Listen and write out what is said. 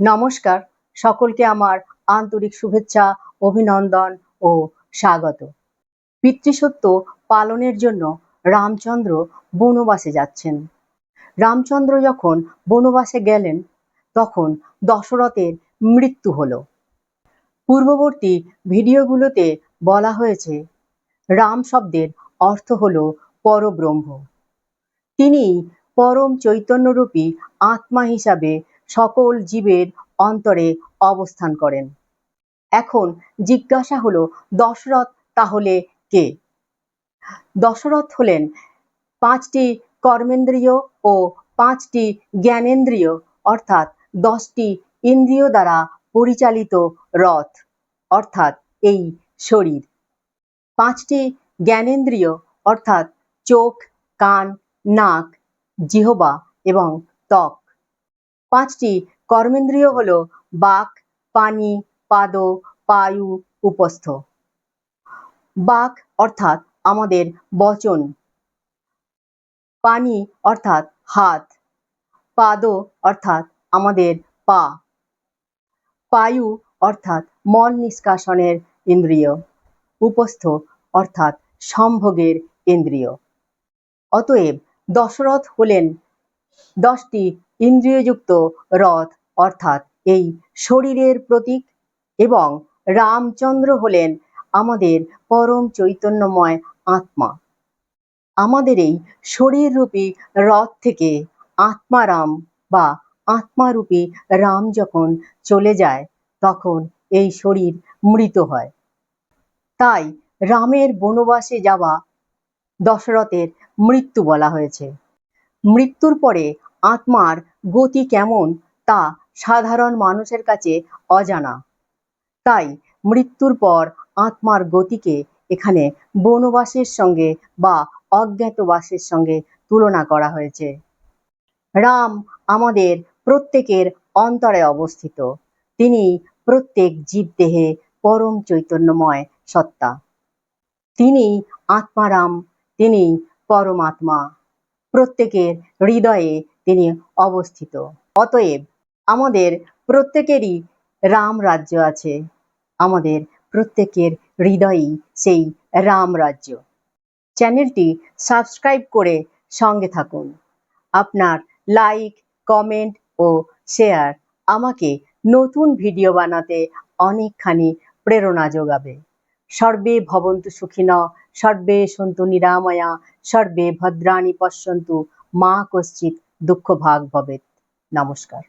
নমস্কার। সকলকে আমার আন্তরিক শুভেচ্ছা, অভিনন্দন ও স্বাগত। পিতৃসত্য পালনের জন্য রামচন্দ্র বনবাসে যাচ্ছেন। রামচন্দ্র যখন বনবাসে গেলেন, তখন দশরথের মৃত্যু হল। পূর্ববর্তী ভিডিওগুলোতে বলা হয়েছে, রাম শব্দের অর্থ হলো পরব্রহ্ম। তিনি পরম চৈতন্যরূপী আত্মা হিসাবে সকল জীবের অন্তরে অবস্থান করেন। এখন জিজ্ঞাসা হলো, দশরথ তাহলে কে? দশরথ হলেন পাঁচটি কর্মেন্দ্রিয় ও পাঁচটি জ্ঞানেন্দ্রিয়, অর্থাৎ দশটি ইন্দ্রিয় দ্বারা পরিচালিত রথ, অর্থাৎ এই শরীর। পাঁচটি জ্ঞানেন্দ্রিয়, অর্থাৎ চোখ, কান, নাক, জিহবা এবং ত্বক। পাঁচটি কর্মেন্দ্রিয় হল বাক, পানি, পাদ, পায়ু, উপস্থ। বাক অর্থাৎ আমাদের বচন। পানি অর্থাৎ হাত। পাদ অর্থাৎ আমাদের পা। পায়ু অর্থাৎ মল নিষ্কাশনের ইন্দ্রিয়। উপস্থ অর্থাৎ সম্ভোগের ইন্দ্রিয়। অতএব দশরথ হলেন দশটি ইন্দ্রিয়যুক্ত রথ, অর্থাৎ এই শরীরের প্রতীক এবং রামচন্দ্র হলেন আমাদের পরম চৈতন্যময় আত্মা। আমাদের এই শরীররূপী রথ থেকে আত্মারাম বা আত্মারূপী রাম যখন চলে যায়, তখন এই শরীর মৃত হয়। তাই রামের বনবাসে যাওয়া দশরথের মৃত্যু বলা হয়েছে। মৃত্যুর পরে আত্মার গতি কেমন তা সাধারণ মানুষের কাছে অজানা। তাই মৃত্যুর পর আত্মার গতিকে এখানে বনবাসের সঙ্গে বা অজ্ঞাতবাসের সঙ্গে তুলনা করা হয়েছে। রাম আমাদের প্রত্যেকের অন্তরে অবস্থিত। তিনি প্রত্যেক জীবদেহে পরম চৈতন্যময় সত্তা। তিনি আত্মারাম, তিনি পরমাত্মা। প্রত্যেকের হৃদয়ে তিনি অবস্থিত। অতএব আমাদের প্রত্যেকেরই রাম রাজ্য আছে। আমাদের প্রত্যেকের হৃদয়েই সেই রাম রাজ্য। চ্যানেলটি সাবস্ক্রাইব করে সঙ্গে থাকুন। আপনার লাইক, কমেন্ট ও শেয়ার আমাকে নতুন ভিডিও বানাতে অনেকখানি প্রেরণা যোগাবে। সর্বে ভবন্তু সুখিন, সর্বে সন্তু নিরাময়া, সর্বে ভদ্রাণী পশ্যন্তু মা কশ্চিৎ দুঃখ ভাগ ভবেত নমস্কার।